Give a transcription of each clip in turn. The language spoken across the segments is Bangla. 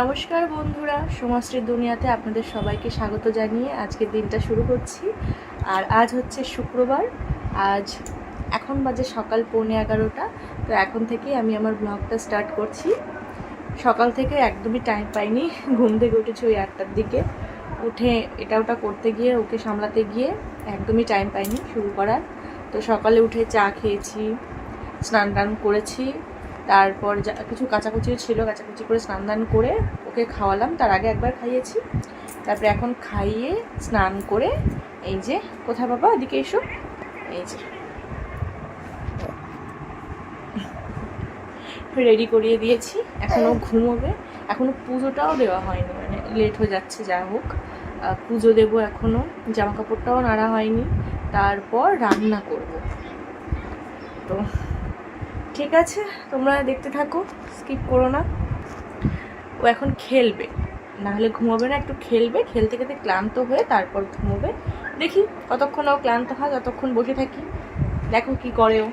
নমস্কার বন্ধুরা, সমাশ্রীর দুনিয়াতে আপনাদের সবাইকে স্বাগত জানিয়ে আজকের দিনটা শুরু করছি। আর আজ হচ্ছে শুক্রবার, আজ এখন বাজে সকাল পৌনে এগারোটা, তো এখন থেকেই আমি আমার ব্লগটা স্টার্ট করছি। সকাল থেকে একদমই টাইম পাইনি, ঘুম থেকে উঠেছি ওই আটটার দিকে। উঠে এটা ওটা করতে গিয়ে, ওকে সামলাতে গিয়ে একদমই টাইম পাইনি শুরু করার। তো সকালে উঠে চা খেয়েছি, স্নান টান করেছি তারপর যা, কিছু কাচাকুচিও ছিল, কাচাকুচি করে স্নান দান করে ওকে খাওয়ালাম। তার আগে একবার খাইয়েছি। তারপরে এখন খাইয়ে স্নান করে এই যে, কোথায় বাবা? এদিকে এসো। এই যে। রেডি করিয়ে দিয়েছি। এখনও ঘুমোবে। এখনও পুজোটাও দেওয়া হয়নি মানে লেট হয়ে যাচ্ছে, যা হোক। পুজো দেবো এখনও জামা কাপড়টাও নাড়া হয়নি। তারপর রান্না করব। তো ঠিক আছে, তোমরা দেখতে থাকো স্কিপ করো না। ও এখন খেলবে না হলে ঘুমোবে না, একটু খেলবে, খেলতে খেলতে ক্লান্ত হয়ে তারপর ঘুমোবে। দেখি কতক্ষণ ও ক্লান্ত হয় ততক্ষণ বসে থাকি। দেখো কি করে ও।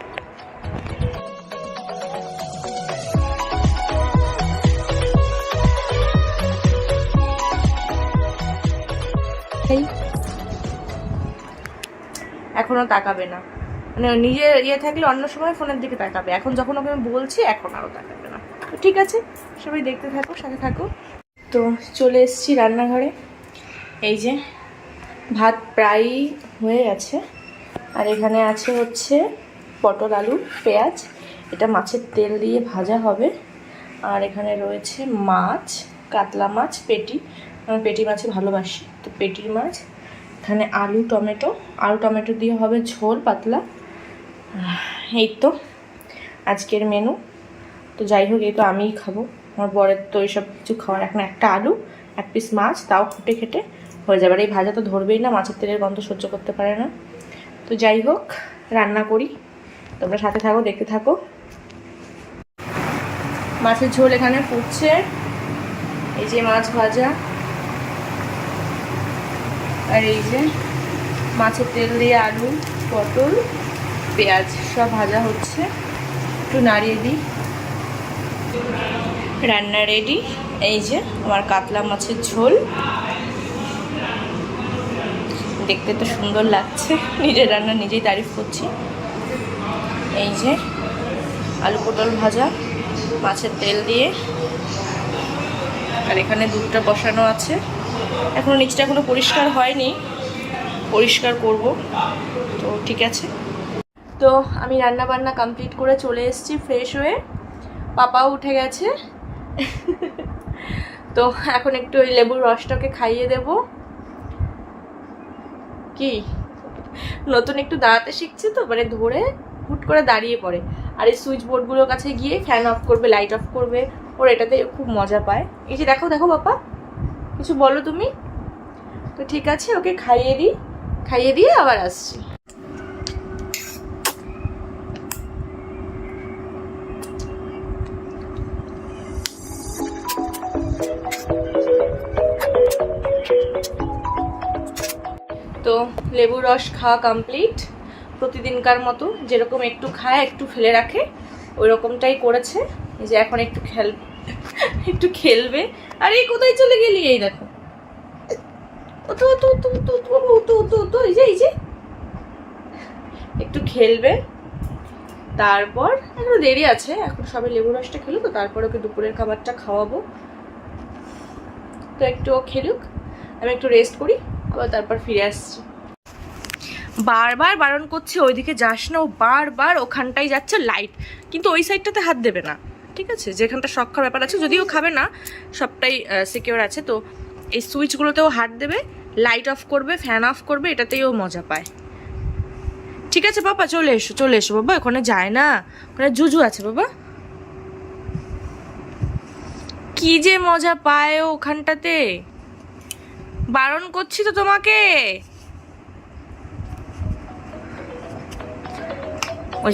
এখনও তাকাবে না। মানে নিজে ইয়ে থাকলে অন্য সময় ফোনের দিকে তাকাবে। এখন যখন ওকে আমি বলছি, এখন আরও তাকাবে না। তো ঠিক আছে, সবাই দেখতে থাকো, সাথে থাকো। তো চলে এসেছি রান্নাঘরে। এই যে, ভাত প্রায় হয়ে গেছে। আর এখানে আছে হচ্ছে পটল আলু, পেঁয়াজ। এটা মাছের তেল দিয়ে ভাজা হবে। আর এখানে রয়েছে মাছ, কাতলা মাছ, পেটি। আমি পেটি মাছে ভালোবাসি। তো পেটির মাছ, এখানে আলু, টমেটো। আলু, টমেটো দিয়ে হবে ঝোল, পাতলা। এই তো আজকের মেনু তো যাই হোক, এই তো আমিই খাব। আমার বরের তো এইসব কিছু খাওয়ার এখন একটা আলু, এক পিস মাছ, তাও খুঁটে খেটে হয়ে যাবে। আর এই ভাজা তো ধরবেই না, মাছের তেলের গন্ধ সহ্য করতে পারে না। তো যাই হোক, রান্না করি। তোমরা সাথে থাকো, দেখতে থাকো। মাছের ঝোল এখানে ফুটছে। এই যে মাছ ভাজা। আর এই যে মাছের তেল দিয়ে আলু, পটল। পেঁয়াজ সব ভাজা হচ্ছে। একটু নাড়িয়ে দিই। রান্না রেডি এই যে আমার কাতলা মাছের ঝোল। দেখতে তো সুন্দর লাগছে। নিজের রান্না নিজেই তারিফ করছি। এই যে আলু পটল ভাজা, মাছের তেল দিয়ে। আর এখানে দুধটা বসানো আছে। এখনও নিচটা এখনও পরিষ্কার হয়নি। পরিষ্কার করব। তো ঠিক আছে। তো আমি রান্না বান্না কমপ্লিট করে চলে এসেছি ফ্রেশ হয়ে। পাপাও উঠে গেছে। তো এখন একটু ওই লেবুর রসটাকে খাইয়ে দেব। কি? নতুন একটু দাঁড়াতে শিখছে তো মানে ধরে হুট করে দাঁড়িয়ে পড়ে। আর এই সুইচ বোর্ডগুলোর কাছে গিয়ে ফ্যান অফ করবে লাইট অফ করবে, ওর এটাতে খুব মজা পায়। এই যে দেখো দেখো বাবা কিছু বলো তুমি? তো ঠিক আছে, ওকে খাইয়ে দিই। খাইয়ে দিয়ে আবার আসছি। রস খাওয়া কমপ্লিট প্রতিদিনকার মতো যেরকম একটু খায়, একটু ফেলে রাখে ওই রকমটাই করেছে যে এখন একটু খেল একটু খেলবে। আর, এই কোথায় চলে গেলি? এই দেখো। একটু খেলবে। তারপর, এখন দেরি আছে। এখন সবাই লেবু রসটা খেলুক তো তারপর ওকে দুপুরের খাবারটা খাওয়াবো। তো একটু খেলুক। আমি একটু রেস্ট করি, আবার তারপর ফিরে আসছি। বারবার বারণ করছে, ওইদিকে যাস না, ও বারবার ওখানটাই যাচ্ছে লাইট কিন্তু ওই সাইডটাতে হাত দেবে না, ঠিক আছে? যেখানটা শখ ব্যাপার আছে, যদিও খাবে না, সবটাই সিকিওর আছে। তো এই সুইচগুলোতেও হাত দেবে লাইট অফ করবে ফ্যান অফ করবে, এটাতেই ও মজা পায়। ঠিক আছে বাবা, চলে এসো চলে এসো বাবা, ওখানে যায় না। ওখানে জুজু আছে বাবা। কি যে মজা পায় ওখানটাতে। বারণ করছি তো তোমাকে। ওই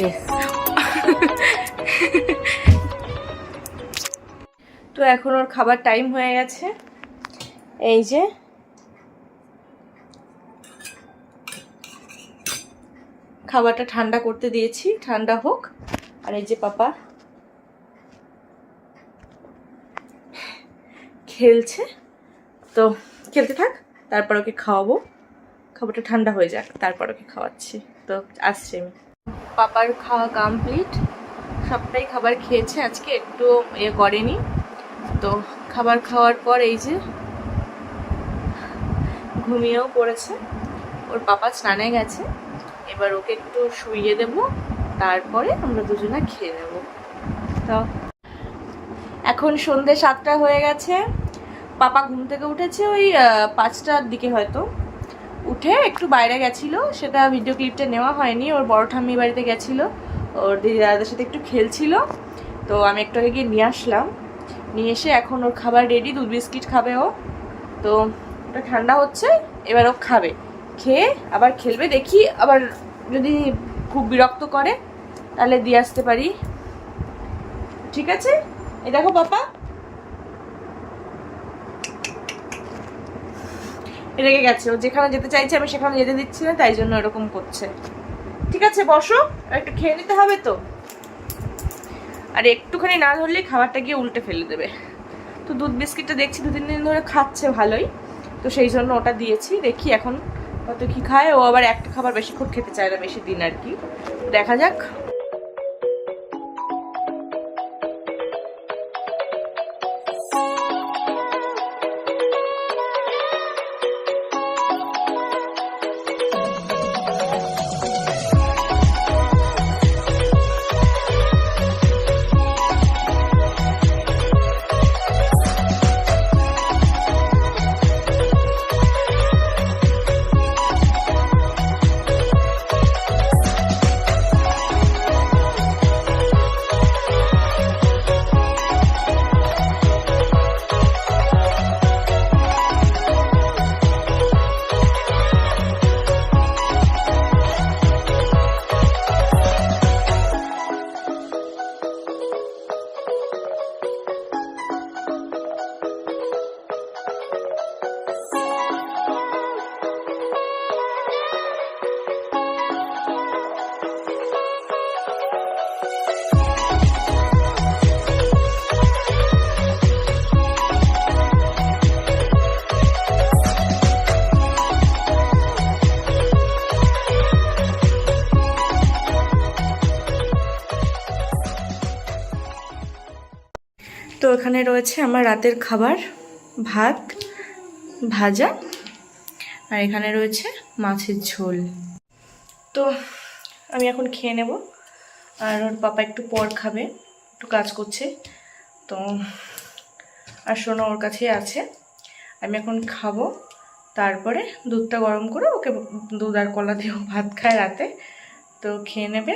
তো এখন ওর খাবার টাইম হয়ে গেছে। এই যে। খাবারটা ঠান্ডা করতে দিয়েছি, ঠান্ডা হোক। আর এই যে পাপা খেলছে। তো খেলতে থাক, তারপর ওকে খাওয়াবো। খাবারটা ঠান্ডা হয়ে যাক, তারপর ওকে খাওয়াচ্ছি। তো আসছি আমি। পাপার খাওয়া কমপ্লিট সবটাই খাবার খেয়েছে, আজকে একটু ইয়ে করেনি। তো খাবার খাওয়ার পর এই যে ঘুমিয়েও পড়েছে। ওর পাপা স্নানে গেছে। এবার ওকে একটু শুইয়ে দেব, তারপরে আমরা দুজনে খেয়ে নেব। তো এখন সন্ধে সাতটা হয়ে গেছে। পাপা ঘুম থেকে উঠেছে ওই পাঁচটার দিকে হয়তো। উঠে একটু বাইরে গেছিল। সেটা ভিডিও ক্লিপটা নেওয়া হয়নি, ওর বড় ঠাম্মি বাড়িতে গেছিল। ওর দিদি দাদাদের সাথে একটু খেলছিল। তো আমি একটু আগে গিয়ে নিয়ে আসলাম। নিয়ে এসে এখন ওর খাবার রেডি দুধ বিস্কিট খাবে ও। তো ওটা ঠান্ডা হচ্ছে, এবার ও খাবে। খেয়ে আবার খেলবে, দেখি আবার যদি খুব বিরক্ত করে, তাহলে দিয়ে আসতে পারি। ঠিক আছে? এ দেখো পাপা। রেগে গেছে। ও যেখানে যেতে চাইছে, আমি সেখানে যেতে দিচ্ছি না, তাই জন্য এরকম করছে। ঠিক আছে, বসো। একটু খেয়ে নিতে হবে তো। আর একটুখানি না ধরলেই খাবারটা গিয়ে উল্টে ফেলে দেবে। তো দুধ বিস্কিটটা দেখছি দু তিন দিন ধরে খাচ্ছে ভালোই। তো সেই জন্য ওটা দিয়েছি, দেখি এখন কত কি খায়। ও আবার একটা খাবার বেশিক্ষণ খেতে চায় না, বেশি দিন আর কি। দেখা যাক। এখানে রয়েছে আমার রাতের খাবার, ভাত, ভাজা, আর এখানে রয়েছে মাছের ঝোল। তো আমি এখন খেয়ে নেব। আর ওর পাপা একটু পর খাবে, একটু কাজ করছে। তো আর শোনো ওর কাছেই আছে। আমি এখন খাব, তারপরে দুধটা গরম করে ওকে দুধ আর কলা দিয়েও ভাত খায় রাতে। তো খেয়ে নেবে।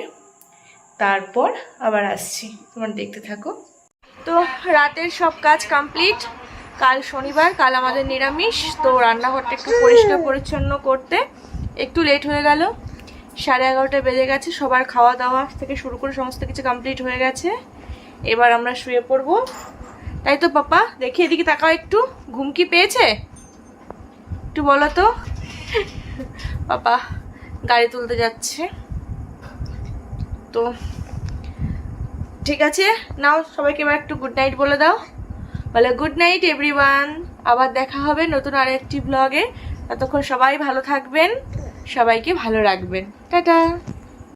তারপর আবার আসছি। তোমার দেখতে থাকো। তো রাতের সব কাজ কমপ্লিট কাল শনিবার, কাল আমাদের নিরামিষ। তো রান্নাঘরটা একটু পরিষ্কার পরিচ্ছন্ন করতে। একটু লেট হয়ে গেল। সাড়ে এগারোটা বেজে গেছে, সবার খাওয়া দাওয়া থেকে শুরু করে সমস্ত কিছু কমপ্লিট হয়ে গেছে। এবার আমরা শুয়ে পড়ব। তাই তো পাপা, দেখি এদিকে তাকাও একটু। ঘুম কি পেয়েছে? একটু বলো তো। পাপা, গাড়ি তুলতে যাচ্ছে। তো ঠিক আছে? নাও, সবাইকে এবার একটু গুড নাইট বলে দাও। বলে গুড নাইট এভরিওয়ান আবার দেখা হবে নতুন আরেকটি ব্লগে ততক্ষণ সবাই ভালো থাকবেন, সবাইকে ভালো রাখবেন। টাটা।